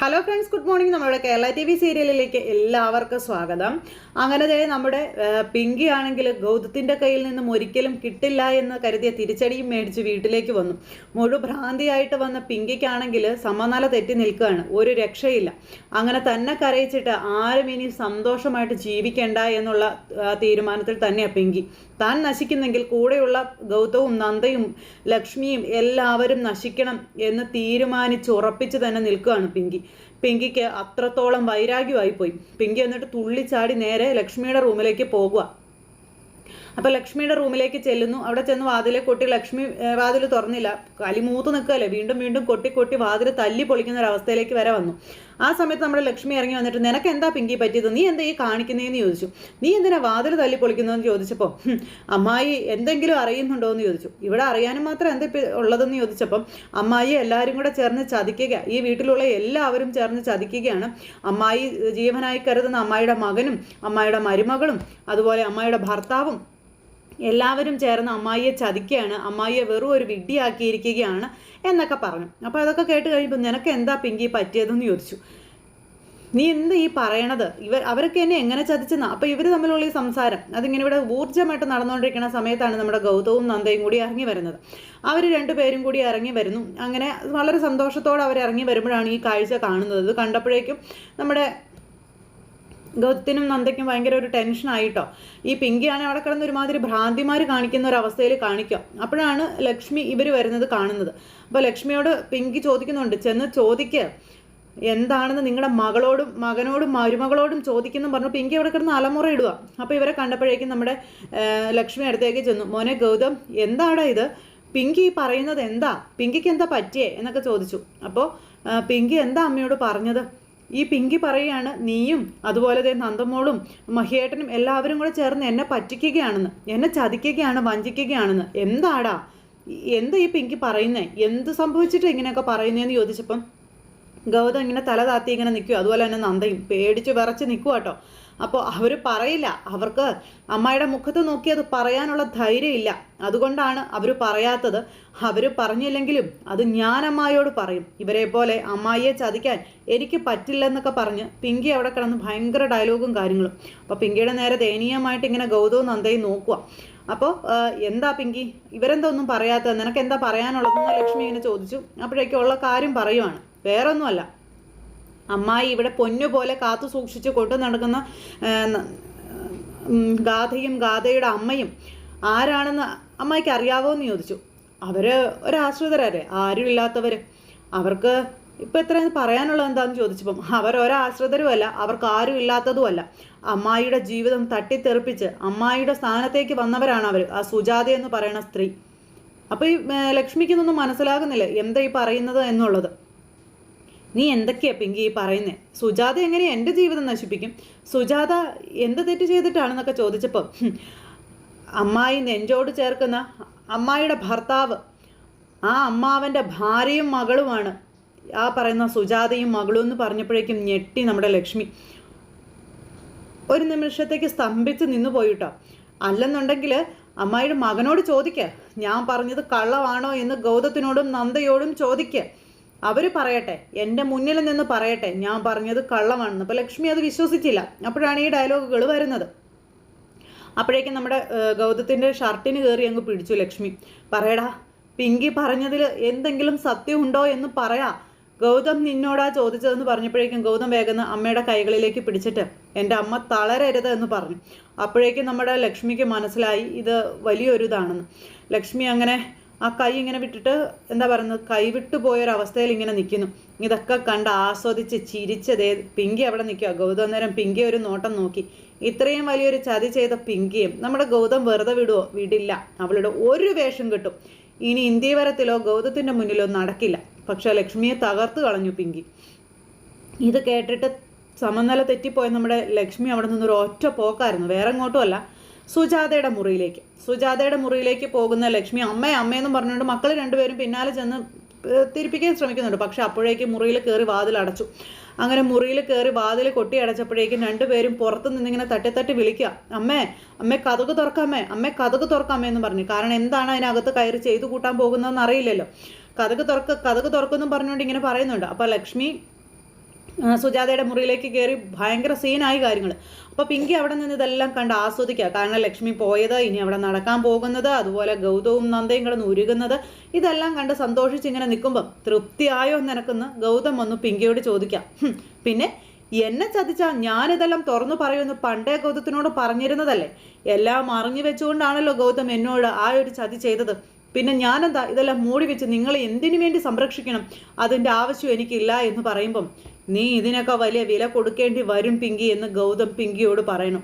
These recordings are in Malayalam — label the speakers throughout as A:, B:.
A: ഹലോ ഫ്രണ്ട്സ് ഗുഡ് മോർണിംഗ് നമ്മുടെ കേരള ടി വി സീരിയലിലേക്ക് എല്ലാവർക്കും സ്വാഗതം. അങ്ങനെ നമ്മുടെ പിങ്കി ആണെങ്കിൽ ഗൗതത്തിന്റെ കയ്യിൽ നിന്നും ഒരിക്കലും കിട്ടില്ല എന്ന് കരുതിയ തിരിച്ചടിയും മേടിച്ച് വീട്ടിലേക്ക് വന്നു. മുഴു ഭ്രാന്തിയായിട്ട് വന്ന പിങ്കിക്കാണെങ്കിൽ സമനില തെറ്റി നിൽക്കുകയാണ്. ഒരു രക്ഷയില്ല. അങ്ങനെ തന്നെ കരയിച്ചിട്ട് ആരും ഇനി സന്തോഷമായിട്ട് ജീവിക്കേണ്ട എന്നുള്ള തീരുമാനത്തിൽ തന്നെയാണ് പിങ്കി. താൻ നശിക്കുന്നെങ്കിൽ കൂടെയുള്ള ഗൗതവും നന്ദയും ലക്ഷ്മിയും എല്ലാവരും നശിക്കണം എന്ന് തീരുമാനിച്ച് ഉറപ്പിച്ച് തന്നെ നിൽക്കുകയാണ് പിങ്കി. പിങ്കിക്ക് അത്രത്തോളം വൈരാഗ്യമായി പോയി പിങ്കി എന്നിട്ട് തുള്ളിച്ചാടി നേരെ ലക്ഷ്മിയുടെ റൂമിലേക്ക് പോകുക അപ്പോൾ ലക്ഷ്മിയുടെ റൂമിലേക്ക് ചെല്ലുന്നു. അവിടെ ചെന്ന് വാതിലെ കൊട്ടി ലക്ഷ്മി വാതിൽ തുറന്നില്ല. കലിമൂത്ത് നിൽക്കുകയല്ലേ? വീണ്ടും വീണ്ടും കൊട്ടി കൊട്ടി വാതിൽ തല്ലി പൊളിക്കുന്ന ഒരു അവസ്ഥയിലേക്ക് വരെ വന്നു. ആ സമയത്ത് നമ്മുടെ ലക്ഷ്മി ഇറങ്ങി വന്നിട്ട് നിനക്ക് എന്താ പിങ്കി പറ്റിയത്? നീ എന്താ ഈ കാണിക്കുന്നതെന്ന് ചോദിച്ചു. നീ എന്തിനാ വാതിൽ തല്ലി പൊളിക്കുന്നതെന്ന് ചോദിച്ചപ്പോൾ അമ്മായി എന്തെങ്കിലും അറിയുന്നുണ്ടോ എന്ന് ചോദിച്ചു. ഇവിടെ അറിയാനും മാത്രം എന്താ ഉള്ളതെന്ന് ചോദിച്ചപ്പം അമ്മായി എല്ലാവരും കൂടെ ചേർന്ന് ചതിക്കുക ഈ വീട്ടിലുള്ള എല്ലാവരും ചേർന്ന് ചതിക്കുകയാണ്. അമ്മായി ജീവനായി കരുതുന്ന അമ്മായിയുടെ മകനും അമ്മായിയുടെ മരുമകളും അതുപോലെ അമ്മായിയുടെ ഭർത്താവും എല്ലാവരും ചേർന്ന് അമ്മായിയെ ചതിക്കുകയാണ് അമ്മായിയെ വെറും ഒരു വിഡ്ഢിയാക്കിയിരിക്കുകയാണ് എന്നൊക്കെ പറഞ്ഞു. അപ്പോൾ അതൊക്കെ കേട്ട് കഴിയുമ്പോൾ നിനക്ക് എന്താ പിങ്കി പറ്റിയതെന്ന് ചോദിച്ചു. നീ എന്ത് ഈ പറയണത്? ഇവർ അവരൊക്കെ എന്നെ എങ്ങനെ ചതിച്ചെന്നാ? അപ്പോൾ ഇവർ തമ്മിലുള്ള ഈ സംസാരം അതിങ്ങനെ ഇവിടെ ഊർജമായിട്ട് നടന്നുകൊണ്ടിരിക്കുന്ന സമയത്താണ് നമ്മുടെ ഗൗതവും നന്ദയും കൂടി ഇറങ്ങി വരുന്നത്. അവർ രണ്ടുപേരും കൂടി ഇറങ്ങി വരുന്നു. അങ്ങനെ വളരെ സന്തോഷത്തോടെ അവർ ഇറങ്ങി വരുമ്പോഴാണ് ഈ കാഴ്ച കാണുന്നത്. ഇത് കണ്ടപ്പോഴേക്കും നമ്മുടെ ഗൗതത്തിനും നന്ദയ്ക്കും ഭയങ്കര ഒരു ടെൻഷൻ ആയിട്ടോ. ഈ പിങ്കിയാണ് അവിടെ കിടന്ന് ഒരുമാതിരി ഭ്രാന്തിമാർ കാണിക്കുന്ന ഒരു അവസ്ഥയിൽ കാണിക്കുക അപ്പോഴാണ് ലക്ഷ്മി ഇവർ വരുന്നത് കാണുന്നത്. അപ്പോൾ ലക്ഷ്മിയോട് പിങ്കി ചോദിക്കുന്നുണ്ട് ചെന്ന് ചോദിക്ക്. എന്താണെന്ന് നിങ്ങളുടെ മകളോടും മകനോടും മരുമകളോടും ചോദിക്കുന്നു പറഞ്ഞു പിങ്കി അവിടെ കിടന്ന് അലമുറ ഇടുക അപ്പോൾ ഇവരെ കണ്ടപ്പോഴേക്കും നമ്മുടെ ലക്ഷ്മി അടുത്തേക്ക് ചെന്നു. മോനെ ഗൗതം എന്താടാ ഇത്? പിങ്കി പറയുന്നത് എന്താ? പിങ്കിക്ക് എന്താ പറ്റിയേ? എന്നൊക്കെ ചോദിച്ചു. അപ്പോൾ പിങ്കി എന്താ അമ്മയോട് പറഞ്ഞത്? ഈ പിങ്കി പറയുകയാണ് നീയും അതുപോലെ തന്നെ നന്ദമോളും മഹിയേട്ടനും എല്ലാവരും കൂടെ ചേർന്ന് എന്നെ പറ്റിക്കുകയാണെന്ന് എന്നെ ചതിക്കുകയാണ് വഞ്ചിക്കുകയാണെന്ന്. എന്താടാ? എന്താ ഈ പിങ്കി പറയുന്നത് എന്ത് സംഭവിച്ചിട്ട് ഇങ്ങനെയൊക്കെ പറയുന്നതെന്ന് ചോദിച്ചപ്പം ഗൗതം ഇങ്ങനെ തല താത്തി ഇങ്ങനെ നിൽക്കുക അതുപോലെ തന്നെ നന്ദയും പേടിച്ച് വിറച്ച് നിൽക്കുക കേട്ടോ അപ്പോൾ അവർ പറയില്ല. അവർക്ക് അമ്മായിയുടെ മുഖത്ത് നോക്കി അത് പറയാനുള്ള ധൈര്യമില്ല. അതുകൊണ്ടാണ് അവർ പറയാത്തത്. അവർ പറഞ്ഞില്ലെങ്കിലും അത് ഞാൻ അമ്മായിയോട് പറയും. ഇവരെ പോലെ അമ്മായിയെ ചതിക്കാൻ എനിക്ക് പറ്റില്ല എന്നൊക്കെ പറഞ്ഞ് പിങ്കി അവിടെ കിടന്ന് ഭയങ്കര ഡയലോഗും കാര്യങ്ങളും. അപ്പോൾ പിങ്കിയുടെ നേരെ ദയനീയമായിട്ട് ഇങ്ങനെ ഗൗതവും നന്ദയും നോക്കുക അപ്പോൾ എന്താ പിങ്കി? ഇവരെന്താ ഒന്നും പറയാത്തത്? നിനക്ക് എന്താ പറയാനുള്ളതെന്ന് ലക്ഷ്മി ഇങ്ങനെ ചോദിച്ചു. അപ്പോഴേക്കും ഉള്ള കാര്യം പറയുവാണ്. വേറൊന്നുമല്ല. അമ്മായി ഇവിടെ പൊന്നുപോലെ കാത്തു സൂക്ഷിച്ച് കൊണ്ടു നടക്കുന്ന ഗാഥയും ഗാഥയുടെ അമ്മയും ആരാണെന്ന് അമ്മായിക്ക് അറിയാവോ എന്ന് ചോദിച്ചു. അവർ ഒരാശ്രിതരല്ലേ? ആരുമില്ലാത്തവർ അവർക്ക് ഇപ്പം എത്ര പറയാനുള്ളത് എന്താണെന്ന് ചോദിച്ചപ്പം അവർ ഒരാശ്രിതരുമല്ല അവർക്ക് ആരും ഇല്ലാത്തതുമല്ല. അമ്മായിയുടെ ജീവിതം തട്ടിത്തെറിപ്പിച്ച് അമ്മായിയുടെ സ്ഥാനത്തേക്ക് വന്നവരാണ് അവർ ആ സുജാത എന്ന് പറയുന്ന സ്ത്രീ. അപ്പോൾ ഈ ലക്ഷ്മിക്കൊന്നും മനസ്സിലാകുന്നില്ല എന്താ ഈ പറയുന്നത് എന്നുള്ളത്. നീ എന്തൊക്കെയാ പിങ്കി ഈ പറയുന്നേ? സുജാത എങ്ങനെയാ എന്റെ ജീവിതം നശിപ്പിക്കും? സുജാത എന്ത് തെറ്റ് ചെയ്തിട്ടാണെന്നൊക്കെ ചോദിച്ചപ്പം അമ്മായി നെഞ്ചോട് ചേർക്കുന്ന അമ്മായിയുടെ ഭർത്താവ് ആ അമ്മാവന്റെ ഭാര്യയും മകളുമാണ്. ആ പറയുന്ന സുജാതയും മകളും എന്ന് പറഞ്ഞപ്പോഴേക്കും ഞെട്ടി നമ്മുടെ ലക്ഷ്മി. ഒരു നിമിഷത്തേക്ക് സ്തംഭിച്ച് നിന്നു പോയിട്ടോ. അല്ലെന്നുണ്ടെങ്കിൽ അമ്മായിയുടെ മകനോട് ചോദിക്കുക ഞാൻ പറഞ്ഞത് കള്ളമാണോ എന്ന് ഗൗതത്തിനോടും നന്ദയോടും ചോദിക്ക. അവർ പറയട്ടെ എന്റെ മുന്നിൽ നിന്ന് പറയട്ടെ ഞാൻ പറഞ്ഞത് കള്ളമാണെന്ന്. അപ്പോൾ ലക്ഷ്മി അത് വിശ്വസിച്ചില്ല. അപ്പോഴാണ് ഈ ഡയലോഗുകൾ വരുന്നത്. അപ്പോഴേക്കും നമ്മുടെ ഗൗതത്തിന്റെ ഷർട്ടിന് കയറി അങ്ങ് പിടിച്ചു ലക്ഷ്മി. പറയടാ പിങ്കി പറഞ്ഞതിൽ എന്തെങ്കിലും സത്യമുണ്ടോ എന്ന് പറയാ ഗൗതം നിന്നോടാ ചോദിച്ചതെന്ന് പറഞ്ഞപ്പോഴേക്കും ഗൗതം വേഗം അമ്മയുടെ കൈകളിലേക്ക് പിടിച്ചിട്ട് എന്റെ അമ്മ തളരരുത് എന്ന് പറഞ്ഞു. അപ്പോഴേക്കും നമ്മുടെ ലക്ഷ്മിക്ക് മനസ്സിലായി ഇത് വലിയൊരു ഇതാണെന്ന് ലക്ഷ്മി അങ്ങനെ ആ കൈ ഇങ്ങനെ വിട്ടിട്ട് എന്താ പറയുന്നത്? കൈവിട്ടു പോയൊരവസ്ഥയിൽ ഇങ്ങനെ നിൽക്കുന്നു ഇതൊക്കെ കണ്ട് ആസ്വദിച്ച് ചിരിച്ചത് പിങ്കി അവിടെ നിൽക്കുക. ഗൗതം നേരം പിങ്കി ഒരു നോട്ടം നോക്കി. ഇത്രയും വലിയൊരു ചതി ചെയ്ത പിങ്കിയും നമ്മുടെ ഗൗതം വെറുതെ വിടുവോ? വിടില്ല. അവളുടെ ഒരു വേഷം കിട്ടും. ഇനി ഇന്ത്യവരത്തിലോ ഗൗതത്തിന്റെ മുന്നിലോ നടക്കില്ല. പക്ഷെ ലക്ഷ്മിയെ തകർത്ത് കളഞ്ഞു പിങ്കി. ഇത് കേട്ടിട്ട് സമനില തെറ്റിപ്പോയ നമ്മുടെ ലക്ഷ്മി അവിടെ നിന്നൊരു ഒറ്റ പോക്കായിരുന്നു. വേറെ എങ്ങോട്ടും അല്ല. സുജാതയുടെ മുറിയിലേക്ക്. സുജാതയുടെ മുറിയിലേക്ക് പോകുന്ന ലക്ഷ്മി അമ്മ അമ്മയെന്നും പറഞ്ഞുകൊണ്ട് മക്കൾ രണ്ടുപേരും പിന്നാലെ ചെന്ന് തിരിപ്പിക്കാൻ ശ്രമിക്കുന്നുണ്ട്. പക്ഷെ അപ്പോഴേക്ക് മുറിയിൽ കയറി വാതിൽ അടച്ചു. അങ്ങനെ മുറിയിൽ കയറി വാതിൽ കൊട്ടി അടച്ചപ്പോഴേക്കും രണ്ടുപേരും പുറത്ത് നിന്നിങ്ങനെ തട്ടിത്തട്ടി തട്ടി വിളിക്കുക അമ്മേ അമ്മേ കഥക് തുറക്കാമേ അമ്മേ കഥക് തുറക്കാമേ എന്ന് പറഞ്ഞു. കാരണം എന്താണ് അതിനകത്ത് കയറി ചെയ്തു കൂട്ടാൻ പോകുന്നതെന്ന് അറിയില്ലല്ലോ. കഥക് തുറക്ക കഥക് തുറക്കുമെന്നും പറഞ്ഞുകൊണ്ട് ഇങ്ങനെ പറയുന്നുണ്ട്. അപ്പോൾ ലക്ഷ്മി സുജാതയുടെ മുറിയിലേക്ക് കയറി ഭയങ്കര സീനായി കാര്യങ്ങൾ അപ്പോൾ പിങ്കി അവിടെ നിന്ന് ഇതെല്ലാം കണ്ട് ആസ്വദിക്കുക. കാരണം ലക്ഷ്മി പോയത് ഇനി അവിടെ നടക്കാൻ പോകുന്നത് അതുപോലെ ഗൗതവും നന്ദയും കിടന്ന് ഉരുകുന്നത് ഇതെല്ലാം കണ്ട് സന്തോഷിച്ച് ഇങ്ങനെ നിൽക്കുമ്പം തൃപ്തിയായോ നിനക്കെന്ന് ഗൗതം വന്നു പിങ്കിയോട് ചോദിക്കാം. പിന്നെ എന്നെ ചതിച്ചാൽ ഞാനിതെല്ലാം തുറന്നു പറയുമെന്ന് പണ്ടേ ഗൗതത്തിനോട് പറഞ്ഞിരുന്നതല്ലേ? എല്ലാം അറിഞ്ഞു വെച്ചുകൊണ്ടാണല്ലോ ഗൗതം എന്നോട് ആ ഒരു ചതി ചെയ്തത്. പിന്നെ ഞാനെന്താ ഇതെല്ലാം മൂടി വെച്ച് നിങ്ങൾ എന്തിനു വേണ്ടി സംരക്ഷിക്കണം? അതിന്റെ ആവശ്യം എനിക്കില്ല എന്ന് പറയുമ്പം നീ ഇതിനൊക്കെ വലിയ വില കൊടുക്കേണ്ടി വരും പിങ്കി എന്ന് ഗൗതം പിങ്കിയോട് പറയണം.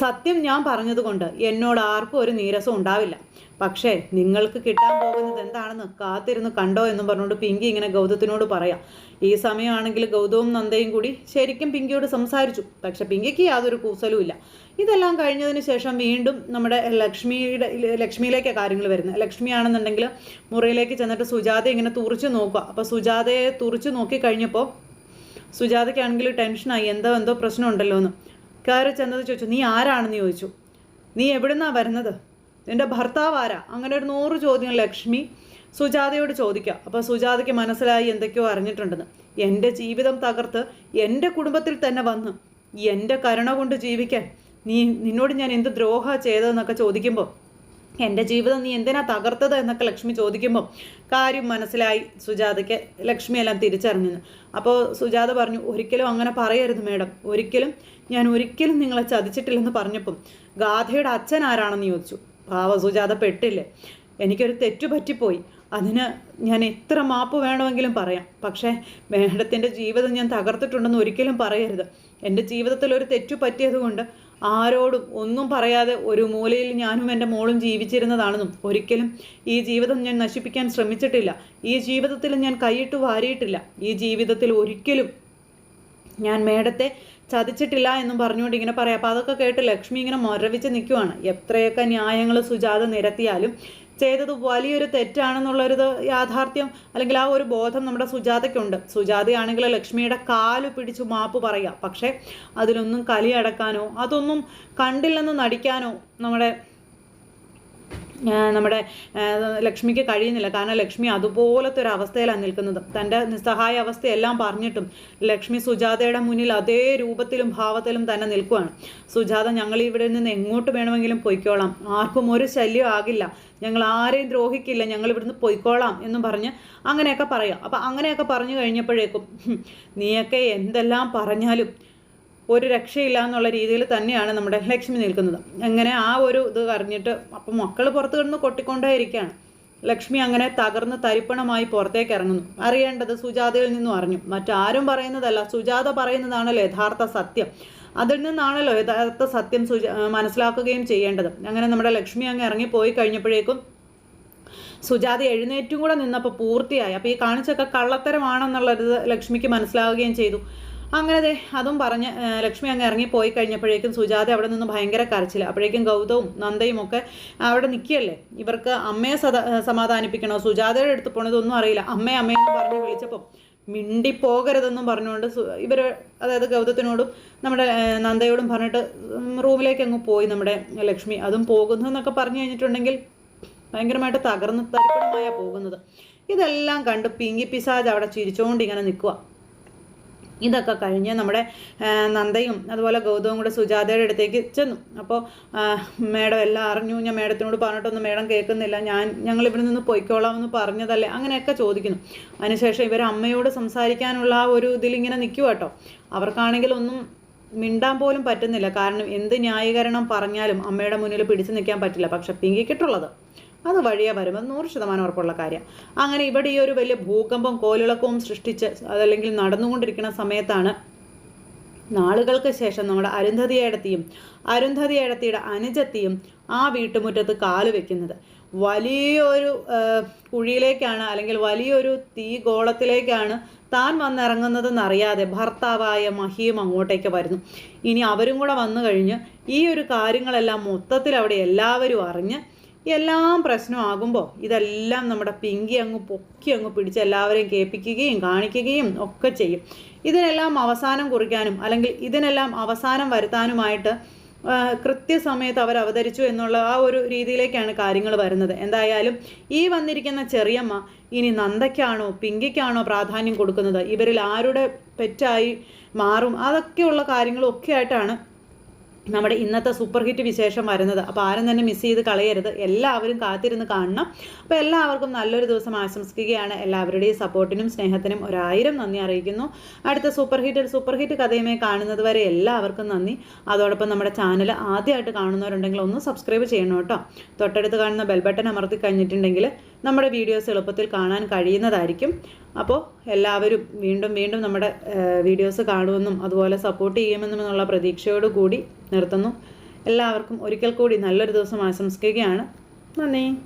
A: സത്യം ഞാൻ പറഞ്ഞതുകൊണ്ട് എന്നോട് ആർക്കും ഒരു നീരസം ഉണ്ടാവില്ല. പക്ഷേ നിങ്ങൾക്ക് കിട്ടാൻ പോകുന്നത് എന്താണെന്ന് കാത്തിരുന്ന് കണ്ടോ എന്നും പറഞ്ഞുകൊണ്ട് പിങ്കി ഇങ്ങനെ ഗൗതത്തിനോട് പറയാം. ഈ സമയമാണെങ്കിൽ ഗൗതവും നന്ദയും കൂടി ശരിക്കും പിങ്കിയോട് സംസാരിച്ചു. പക്ഷെ പിങ്കിക്ക് യാതൊരു കൂസലും ഇല്ല. ഇതെല്ലാം കഴിഞ്ഞതിന് ശേഷം വീണ്ടും നമ്മുടെ ലക്ഷ്മിയുടെ ലക്ഷ്മിയിലേക്ക് കാര്യങ്ങൾ വരുന്നത്. ലക്ഷ്മിയാണെന്നുണ്ടെങ്കിൽ മുറിയിലേക്ക് ചെന്നിട്ട് സുജാത ഇങ്ങനെ തുറിച്ച് നോക്കുക. അപ്പോൾ സുജാതയെ തുറിച്ച് നോക്കി കഴിഞ്ഞപ്പോൾ സുജാതയ്ക്കാണെങ്കിൽ ടെൻഷനായി എന്തോ എന്തോ പ്രശ്നമുണ്ടല്ലോ എന്ന് കയറി ചെന്നത് ചോദിച്ചു നീ ആരാണെന്ന് ചോദിച്ചു? നീ എവിടുന്നാണ് വരുന്നത്? നിന്റെ ഭർത്താവ് ആരാ? അങ്ങനെ ഒരു നൂറ് ചോദ്യം ലക്ഷ്മി സുജാതയോട് ചോദിക്കുക. അപ്പോൾ സുജാതയ്ക്ക് മനസ്സിലായി എന്തൊക്കെയോ അറിഞ്ഞിട്ടുണ്ടെന്ന്. എന്റെ ജീവിതം തകർത്ത് എന്റെ കുടുംബത്തിൽ തന്നെ വന്ന് എന്റെ കരുണ കൊണ്ട് ജീവിക്കാൻ നീ നിന്നോട് ഞാൻ എന്ത് ദ്രോഹ ചെയ്തതെന്നൊക്കെ ചോദിക്കുമ്പോൾ എന്റെ ജീവിതം നീ എന്തിനാ തകർത്തത്? എന്നൊക്കെ ലക്ഷ്മി ചോദിക്കുമ്പോൾ കാര്യം മനസ്സിലായി സുജാതയ്ക്ക്. ലക്ഷ്മിയെല്ലാം തിരിച്ചറിഞ്ഞു അപ്പോൾ സുജാത പറഞ്ഞു ഒരിക്കലും അങ്ങനെ പറയരുത് മേഡം. ഒരിക്കലും ഞാൻ ഒരിക്കലും നിങ്ങളെ ചതിച്ചിട്ടില്ലെന്ന് പറഞ്ഞപ്പം ഗാഥയുടെ അച്ഛൻ ആരാണെന്ന് ചോദിച്ചു. പാവ സുജാത പെട്ടില്ലേ? എനിക്കൊരു തെറ്റു പറ്റിപ്പോയി. അതിന് ഞാൻ എത്ര മാപ്പ് വേണമെങ്കിലും പറയാം. പക്ഷേ മേഡത്തിന്റെ ജീവിതം ഞാൻ തകർത്തിട്ടുണ്ടെന്ന് ഒരിക്കലും പറയരുത്. എന്റെ ജീവിതത്തിൽ ഒരു തെറ്റു പറ്റിയതുകൊണ്ട് ആരോടും ഒന്നും പറയാതെ ഒരു മൂലയിൽ ഞാനും എന്റെ മോളും ജീവിച്ചിരുന്നതാണെന്നും ഒരിക്കലും ഈ ജീവിതം ഞാൻ നശിപ്പിക്കാൻ ശ്രമിച്ചിട്ടില്ല. ഈ ജീവിതത്തിൽ ഞാൻ കൈയിട്ട് വാരിയിട്ടില്ല. ഈ ജീവിതത്തിൽ ഒരിക്കലും ഞാൻ മേഡത്തെ ചതിച്ചിട്ടില്ല എന്നും പറഞ്ഞുകൊണ്ട് ഇങ്ങനെ പറയാം. അപ്പോൾ അതൊക്കെ കേട്ട് ലക്ഷ്മി ഇങ്ങനെ മരവിച്ച് നിൽക്കുവാണ് എത്രയൊക്കെ ന്യായങ്ങൾ സുജാത നിരത്തിയാലും ചെയ്തത് വലിയൊരു തെറ്റാണെന്നുള്ളൊരു യാഥാർത്ഥ്യം അല്ലെങ്കിൽ ആ ഒരു ബോധം നമ്മുടെ സുജാതയ്ക്കുണ്ട്. സുജാതയാണെങ്കിൽ ലക്ഷ്മിയുടെ കാൽ പിടിച്ചു മാപ്പ് പറയുക പക്ഷേ അതിലൊന്നും കലിയടക്കാനോ അതൊന്നും കണ്ടില്ലെന്ന് നടിക്കാനോ നമ്മുടെ നമ്മുടെ ലക്ഷ്മിക്ക് കഴിയുന്നില്ല. കാരണം ലക്ഷ്മി അതുപോലത്തെ ഒരു അവസ്ഥയിലാണ് നിൽക്കുന്നത്. തന്റെ നിസ്സഹായ അവസ്ഥയെല്ലാം പറഞ്ഞിട്ടും ലക്ഷ്മി സുജാതയുടെ മുന്നിൽ അതേ രൂപത്തിലും ഭാവത്തിലും തന്നെ നിൽക്കുകയാണ് സുജാത ഞങ്ങൾ ഇവിടെ നിന്ന് എങ്ങോട്ട് വേണമെങ്കിലും പൊയ്ക്കോളാം. ആർക്കും ഒരു ശല്യം ആകില്ല. ഞങ്ങൾ ആരെയും ദ്രോഹിക്കില്ല. ഞങ്ങൾ ഇവിടുന്ന് പൊയ്ക്കോളാം എന്ന് പറഞ്ഞ് അങ്ങനെയൊക്കെ പറയാം. അപ്പം അങ്ങനെയൊക്കെ പറഞ്ഞു കഴിഞ്ഞപ്പോഴേക്കും നീയൊക്കെ എന്തെല്ലാം പറഞ്ഞാലും ഒരു രക്ഷയില്ല എന്നുള്ള രീതിയിൽ തന്നെയാണ് നമ്മുടെ ലക്ഷ്മി നിൽക്കുന്നത്. അങ്ങനെ ആ ഒരു ഇത് അറിഞ്ഞിട്ട് അപ്പം മക്കൾ പുറത്ത് കിടന്ന് കൊട്ടിക്കൊണ്ടേ ഇരിക്കുകയാണ് ലക്ഷ്മി അങ്ങനെ തകർന്ന് തരിപ്പണമായി പുറത്തേക്ക് ഇറങ്ങുന്നു. അറിയേണ്ടത് സുജാതയിൽ നിന്നും അറിഞ്ഞു. മറ്റാരും പറയുന്നതല്ല സുജാത പറയുന്നതാണല്ലോ യഥാർത്ഥ സത്യം. അതിൽ നിന്നാണല്ലോ യഥാർത്ഥ സത്യം സുജ മനസ്സിലാക്കുകയും ചെയ്യേണ്ടത്. അങ്ങനെ നമ്മുടെ ലക്ഷ്മി അങ്ങ് ഇറങ്ങിപ്പോയി കഴിഞ്ഞപ്പോഴേക്കും സുജാത എഴുന്നേറ്റും കൂടെ നിന്നപ്പോൾ പൂർത്തിയായി. അപ്പോൾ ഈ കാണിച്ചൊക്കെ കള്ളത്തരമാണെന്നുള്ളത് ലക്ഷ്മിക്ക് മനസ്സിലാവുകയും ചെയ്തു. അങ്ങനെ അതെ അതും പറഞ്ഞ് ലക്ഷ്മി അങ്ങ് ഇറങ്ങി പോയി കഴിഞ്ഞപ്പോഴേക്കും സുജാത അവിടെ നിന്ന് ഭയങ്കര കരച്ചില്ല അപ്പോഴേക്കും ഗൗതവും നന്ദയും ഒക്കെ അവിടെ നിൽക്കുകയല്ലേ? ഇവർക്ക് അമ്മയെ സദ സമാധാനിപ്പിക്കണോ? സുജാതയുടെ അടുത്ത് പോണതൊന്നും അറിയില്ല. അമ്മേ അമ്മയെന്ന് പറഞ്ഞ് വിളിച്ചപ്പം മിണ്ടിപ്പോകരുതെന്നും പറഞ്ഞുകൊണ്ട് ഇവർ അതായത് ഗൗതത്തിനോടും നമ്മുടെ നന്ദയോടും പറഞ്ഞിട്ട് റൂമിലേക്ക് അങ്ങ് പോയി നമ്മുടെ ലക്ഷ്മി. അതും പോകുന്നു എന്നൊക്കെ പറഞ്ഞു കഴിഞ്ഞിട്ടുണ്ടെങ്കിൽ ഭയങ്കരമായിട്ട് തകർന്ന് തരിപ്പണമായാണ് പോകുന്നത്. ഇതെല്ലാം കണ്ട് പിങ്കി പിസാജ് അവിടെ ചിരിച്ചുകൊണ്ട് ഇങ്ങനെ നിൽക്കുക ഇതൊക്കെ കഴിഞ്ഞ് നമ്മുടെ നന്ദയും അതുപോലെ ഗൗതവും കൂടെ സുജാതയുടെ അടുത്തേക്ക് ചെന്നു. അപ്പോൾ മേഡം എല്ലാം അറിഞ്ഞു. ഞാൻ മേഡത്തിനോട് പറഞ്ഞിട്ടൊന്നും മേഡം കേൾക്കുന്നില്ല. ഞാൻ ഞങ്ങൾ ഇവിടെ നിന്ന് പൊയ്ക്കോളാം എന്ന് പറഞ്ഞതല്ലേ? അങ്ങനെയൊക്കെ ചോദിക്കുന്നു. അതിനുശേഷം ഇവർ അമ്മയോട് സംസാരിക്കാനുള്ള ആ ഒരു ഇതിലിങ്ങനെ നിൽക്കുക കേട്ടോ. അവർക്കാണെങ്കിൽ ഒന്നും മിണ്ടാൻ പോലും പറ്റുന്നില്ല. കാരണം എന്ത് ന്യായീകരണം പറഞ്ഞാലും അമ്മയുടെ മുന്നിൽ പിടിച്ചു നിൽക്കാൻ പറ്റില്ല. പക്ഷെ പിങ്കി പിങ്കിക്കിട്ടുള്ളത്. അത് വഴിയെ വരുമ്പോൾ നൂറ് ശതമാനം ഉറപ്പുള്ള കാര്യം. അങ്ങനെ ഇവിടെ ഈ ഒരു വലിയ ഭൂകമ്പം കോലിളക്കവും സൃഷ്ടിച്ച് അതല്ലെങ്കിൽ നടന്നുകൊണ്ടിരിക്കുന്ന സമയത്താണ് നാളുകൾക്ക് ശേഷം നമ്മുടെ അരുന്ധതിയേടത്തിയും അരുന്ധതിയേടത്തിയുടെ അനുജത്തിയും ആ വീട്ടുമുറ്റത്ത് കാൽ വെക്കുന്നത്. വലിയൊരു കുഴിയിലേക്കാണ് അല്ലെങ്കിൽ വലിയൊരു തീ ഗോളത്തിലേക്കാണ് താൻ വന്നിറങ്ങുന്നതെന്നറിയാതെ ഭർത്താവായ മഹിയും അങ്ങോട്ടേക്ക് വരുന്നു. ഇനി അവരും കൂടെ വന്നു കഴിഞ്ഞ് ഈ ഒരു കാര്യങ്ങളെല്ലാം മൊത്തത്തിൽ അവിടെ എല്ലാവരും അറിഞ്ഞ് എല്ലാം പ്രശ്നമാകുമ്പോൾ ഇതെല്ലാം നമ്മുടെ പിങ്കി അങ്ങ് പൊക്കി അങ്ങ് പിടിച്ച് എല്ലാവരെയും കേൾപ്പിക്കുകയും കാണിക്കുകയും ഒക്കെ ചെയ്യും. ഇതിനെല്ലാം അവസാനം കുറിക്കാനും അല്ലെങ്കിൽ ഇതിനെല്ലാം അവസാനം വരുത്താനുമായിട്ട് കൃത്യസമയത്ത് അവർ അവതരിച്ചു എന്നുള്ള ആ ഒരു രീതിയിലേക്കാണ് കാര്യങ്ങൾ വരുന്നത്. എന്തായാലും ഈ വന്നിരിക്കുന്ന ചെറിയമ്മ ഇനി നന്ദയ്ക്കാണോ പിങ്കിക്കാണോ പ്രാധാന്യം കൊടുക്കുന്നത്? ഇവരിൽ ആരുടെ പെറ്റായി മാറും? അതൊക്കെയുള്ള കാര്യങ്ങളൊക്കെ ആയിട്ടാണ് നമ്മുടെ ഇന്നത്തെ സൂപ്പർ ഹിറ്റ് വിശേഷം വരുന്നത്. അപ്പോൾ ആരും തന്നെ മിസ് ചെയ്ത് കളയരുത്. എല്ലാവരും കാത്തിരുന്ന് കാണണം. അപ്പോൾ എല്ലാവർക്കും നല്ലൊരു ദിവസം ആശംസിക്കുകയാണ്. എല്ലാവരുടെയും സപ്പോർട്ടിനും സ്നേഹത്തിനും ഒരായിരം നന്ദി അറിയിക്കുന്നു. അടുത്ത സൂപ്പർ ഹിറ്റിൽ സൂപ്പർ ഹിറ്റ് കഥയുമായി കാണുന്നത് വരെ എല്ലാവർക്കും നന്ദി. അതോടൊപ്പം നമ്മുടെ ചാനൽ ആദ്യമായിട്ട് കാണുന്നവരുണ്ടെങ്കിൽ ഒന്ന് സബ്സ്ക്രൈബ് ചെയ്യണം കേട്ടോ. തൊട്ടടുത്ത് കാണുന്ന ബെൽ ബട്ടൺ അമർത്തി കഴിഞ്ഞിട്ടുണ്ടെങ്കിൽ നമ്മുടെ വീഡിയോസ് എളുപ്പത്തിൽ കാണാൻ കഴിയുന്നതായിരിക്കും. അപ്പോൾ എല്ലാവരും വീണ്ടും വീണ്ടും നമ്മുടെ വീഡിയോസ് കാണുമെന്നും അതുപോലെ സപ്പോർട്ട് ചെയ്യുമെന്നും എന്നുള്ള പ്രതീക്ഷയോടു കൂടി നിർത്തുന്നു. എല്ലാവർക്കും ഒരിക്കൽ കൂടി നല്ലൊരു ദിവസം ആശംസിക്കുകയാണ്. നന്ദി.